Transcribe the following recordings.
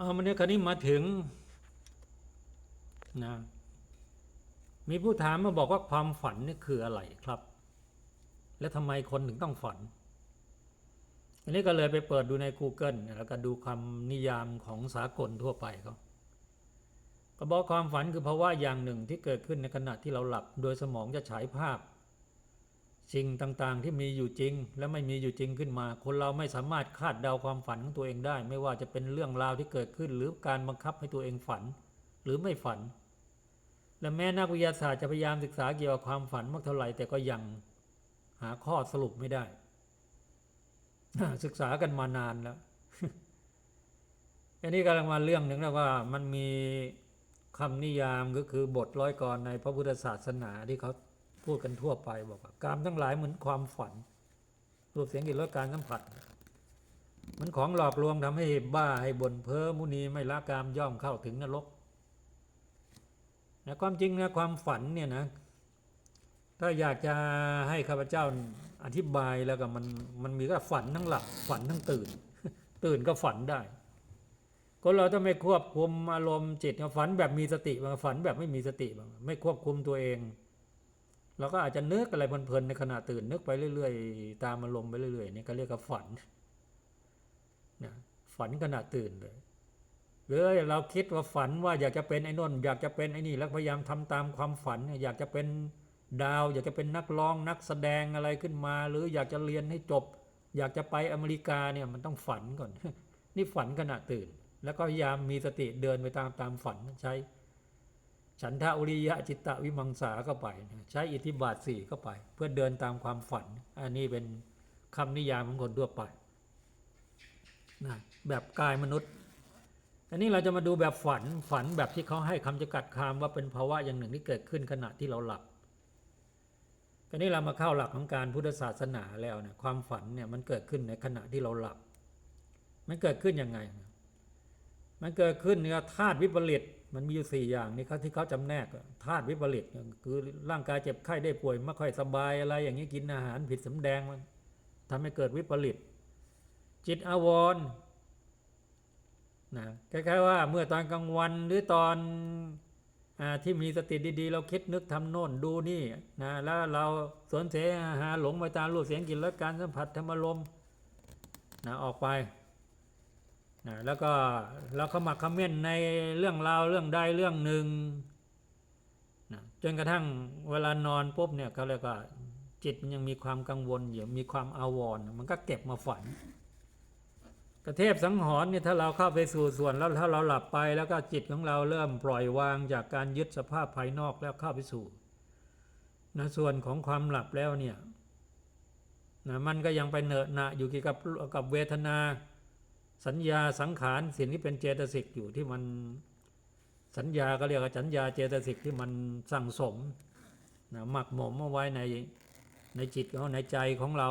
เอามันเนี่ยคราวนี้มาถึงนะมีผู้ถามมาบอกว่าความฝันนี่คืออะไรครับ และทำไมคนถึงต้องฝัน อันนี้ก็เลยไปเปิดดูใน Google แล้วก็ดูคำนิยามของสากลทั่วไปเขาก็บอกความฝันคือภาวะอย่างหนึ่งที่เกิดขึ้นในขณะที่เราหลับ โดยสมองจะฉายภาพ สิ่งต่างๆที่มีอยู่จริง และไม่มีอยู่จริงขึ้นมา คนเราไม่สามารถคาดเดาความฝันของตัวเองได้ ไม่ว่าจะเป็นเรื่องราวที่เกิดขึ้น หรือการบังคับให้ตัวเองฝัน หรือไม่ฝัน และแม้นักวิทยาศาสตร์จะพยายามศึกษาเกี่ยวกับความฝันมากเท่าไหร่แต่ก็ยังหาข้อสรุปไม่ได้ ศึกษากันมานานแล้วอันนี้กำลังมาเรื่องหนึ่งแล้วว่ามันมีคำนิยามก็คือบทร้อยกรในพระพุทธศาสนาที่เขา พูดกันทั่วไปบอกว่าการทั้งหลายเหมือนความฝันรูปเสียงกลิ่นรสการสัมผัส มันของหลอกลวงทำให้บ้าให้บนเพ้อมุนีไม่ละกามย่อมเข้าถึงนรกนะความจริงนะความฝันเนี่ยนะถ้าอยากจะให้ข้าพเจ้าอธิบายแล้วก็มันมันมีก็ฝันทั้งหลับฝันทั้งตื่น ตื่นก็ฝันได้คนเราถ้าไม่ควบคุมอารมณ์จิตฝันแบบมีสติบางฝันแบบไม่มีสติบางไม่ควบคุมตัวเอง เราก็อาจจะนึกอะไรเพลินๆในขณะตื่นนึกไปเรื่อยๆ ตามอารมณ์ไปเรื่อยๆนี่ก็เรียกว่าฝันนะฝันขณะตื่นเลยหรือเราคิดว่าฝันว่าอยากจะเป็นไอ้นนอยากจะเป็นไอ้นี่แล้วพยายามทำตามความฝัน อยากจะเป็นดาว อยากจะเป็นนักร้องนักแสดงอะไรขึ้นมา หรืออยากจะเรียนให้จบ อยากจะไปอเมริกาเนี่ยมันต้องฝันก่อน นี่ฝันขณะตื่น แล้วก็พยายามมีสติเดินไปตามตามฝันใช้ ฉันทะอุริยะจิตตะวิมังสาเข้าไป ใช้อิทธิบาทสี่เข้าไป เพื่อเดินตามความฝัน อันนี้เป็นคำนิยามของคนทั่วไปนะแบบกายมนุษย์ อันนี้เราจะมาดูแบบฝันฝันแบบที่เขาให้คำจำกัดความว่าเป็นภาวะอย่างหนึ่งที่เกิดขึ้นขณะที่เราหลับอันนี้เรามาเข้าหลักของการพุทธศาสนาแล้วเนี่ยความฝันเนี่ยมันเกิดขึ้นในขณะที่เราหลับ มันเกิดขึ้นยังไง มันเกิดขึ้นเนี่ยธาตุวิปริต มันมีอยู่สี่อย่างนี่เขาที่เขาจำแนกธาตุวิปริตคือร่างกายเจ็บไข้ได้ป่วยไม่ค่อยสบายอะไร อย่างนี้กินอาหารผิดสำแดงมันทำให้เกิดวิปริต จิตอาวรนะคล้ายๆว่าเมื่อตอนกลางวันหรือตอนอที่มีสติดีๆ เราคิดนึกทำโน่นดูนี่นะแล้วเราสนเสหาหลงไปตามรูปเสียงกลิ่นรสการสัมผัสธรรมลมนะออกไป นะแล้วก็เราเขมักเขม้นในเรื่องราวเรื่องใดเรื่องหนึ่งนะจนกระทั่งเวลานอนปุ๊บเนี่ยเขาเรียกว่าจิตมันยังมีความกังวลอยู่มีความอาวรณ์มันก็เก็บมาฝัน กระเทพสังหรณ์เนี่ยถ้าเราเข้าไปสู่ส่วนแล้วถ้าเราหลับไปแล้วก็จิตของเราเริ่มปล่อยวางจากการยึดสภาพภายนอกแล้วเข้าไปสู่นะส่วนของความหลับแล้วเนี่ยนะมันก็ยังไปเหนอะหนะอยู่เกี่ยวกับกับเวทนา สัญญาสังขารสิ่งที่เป็นเจตสิกอยู่ที่มันสัญญาก็เรียกว่าสัญญาเจตสิกที่มันสั่งสมนะหมักหมมเอาไว้ในในจิตของในใจของเรา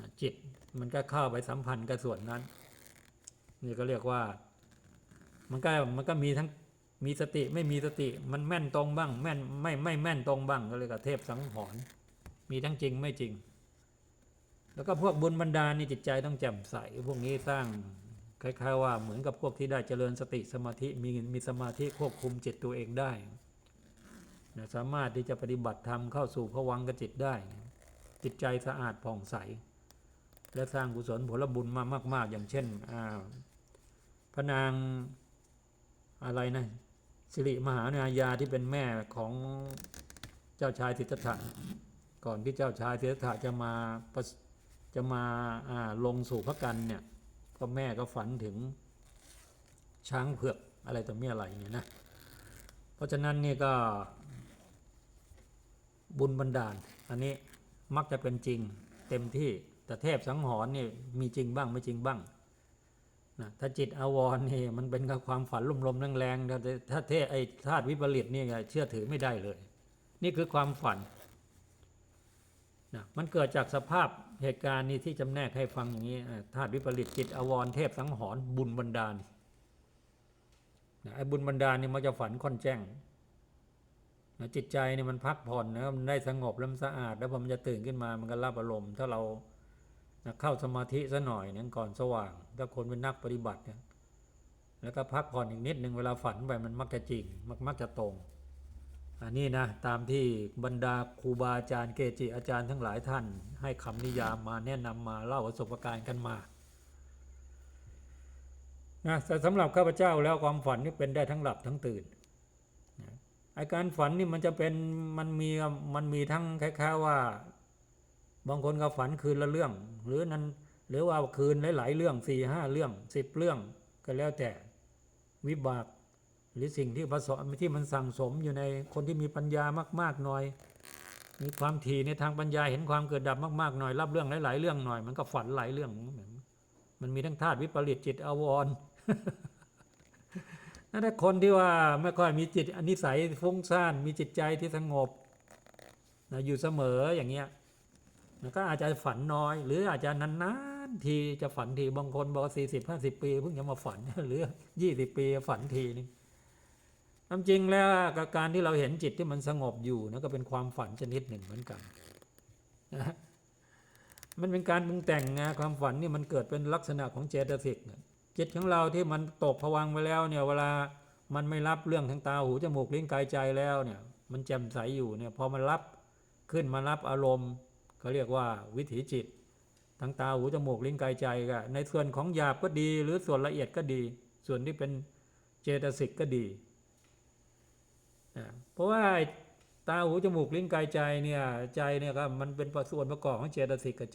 นะจิตมันก็เข้าไปสัมพันธ์กับส่วนนั้น นี่ก็เรียกว่า มันก็มันก็มีทั้งมีสติไม่มีสติมันแม่นตรงบ้าง แม่นไม่ไม่แม่นตรงบ้างก็เรียกว่าเทพสังหรณ์มีทั้งจริงไม่จริง แล้วก็พวกบุญบรรดาลนี่จิตใจต้องแจ่มใส พวกนี้สร้างคล้ายๆว่าเหมือนกับพวกที่ได้เจริญสติสมาธิมีมีสมาธิควบคุมจิตตัวเองได้นะสามารถที่จะปฏิบัติธรรมเข้าสู่ภวังกจิตได้ จิตใจสะอาดผ่องใส และสร้างกุศลผลบุญมามาก ๆ อย่างเช่นพระนางอะไรนะสิริมหานายาที่เป็นแม่ของเจ้าชายสิทธัตถะก่อนที่เจ้าชายสิทธัตถะจะมาประ จะมาลงสู่พระกันเนี่ยก็แม่ก็ฝันถึงช้างเผือกอะไรต่อมีอะไรเนี่ยนะเพราะฉะนั้นนี่ก็บุญบันดาล อันนี้มักจะเป็นจริงเต็มที่แต่เทพสังหรณ์นี่มีจริงบ้างไม่จริงบ้างนะถ้าจิตอาวรนี่มันเป็นความฝันลมๆแรงๆถ้าเทพไอ้ธาตุวิปริตนี่เชื่อถือไม่ได้เลย นี่คือความฝัน นะมันเกิดจากสภาพเหตุการณ์นี้ที่จำแนกให้ฟังอย่างนี้ธาตุวิปริตจิตอวรเทพสังหรณ์บุญบันดาลนะไอ้บุญบันดาลนี่มันจะฝันค่อนแจ้งนะจิตใจเนี่ยมันพักผ่อนนะมันได้สงบแล้วมันสะอาด แล้วพอมันจะตื่นขึ้นมามันก็รับอารมณ์ ถ้าเรานะเข้าสมาธิซะหน่อยนึงก่อนสว่าง ถ้าคนเป็นนักปฏิบัติแล้วก็พักผ่อนอีกนิดหนึ่งเวลาฝันไปมันมักจะจริงมักมักจะตรง อันนี้นะตามที่บรรดาครูบาอาจารย์เกจิอาจารย์ทั้งหลายท่าน ให้คำนิยามมาแนะนำมาเล่าประสบการณ์กันมานะแต่สำหรับข้าพเจ้าแล้วความฝันนี่เป็นได้ทั้งหลับทั้งตื่นนะไอการฝันนี่มันจะเป็นมันมีมันมีทั้งคล้ายๆว่า บางคนก็ฝันคืนละเรื่อง หรือนั้นหรือว่าคืนหลายๆเรื่องสี่ห้าเรื่องสิบเรื่องก็แล้วแต่วิบาก หรือสิ่งที่ผสมที่มันสั่งสมอยู่ในคนที่มีปัญญามาก ๆหน่อย มีความถี่ในทางปัญญาเห็นความเกิดดับมากๆหน่อย รับเรื่องหลายๆเรื่องหน่อย มันก็ฝันหลายเรื่องมันมีทั้งธาตุวิปริตจิตอวรณ์นั่นถ้าคนที่ว่าไม่ค่อยมีจิตอนิสัยฟุ้งซ่านมีจิตใจที่สงบนะอยู่เสมออย่างเงี้ยก็อาจจะฝันน้อย หรืออาจจะนานๆทีจะฝันทีบางคนบอกสี่สิบห้าสิบปีเพิ่งจะมาฝันหรือยี่สิบปีฝันทีนึงามจริงแล้วกับการที่เราเห็นจิตที่มันสงบอยู่นะก็เป็นความฝันชนิดหนึ่งเหมือนกันนะมันเป็นการปรุงแต่งไงความฝันนี่มันเกิดเป็นลักษณะของเจตสิกจิตของเราที่มันตกผวังไปแล้วเนี่ยเวลามันไม่รับเรื่องทางตาหูจมูกลิ้นกายใจแล้วเนี่ย มันแจ่มใสอยู่เนี่ยพอมันรับขึ้นมารับอารมณ์เขาเรียกว่าวิถีจิตทางตาหูจมูกลิ้นกายใจก็ในส่วนของหยาบก็ดี หรือส่วนละเอียดก็ดี ส่วนที่เป็นเจตสิกก็ดี เพราะว่าตาหูจมูกลิ้นกายใจเนี่ยใจเนี่ยครับมันเป็นส่วนประกอบของเจตสิกกับ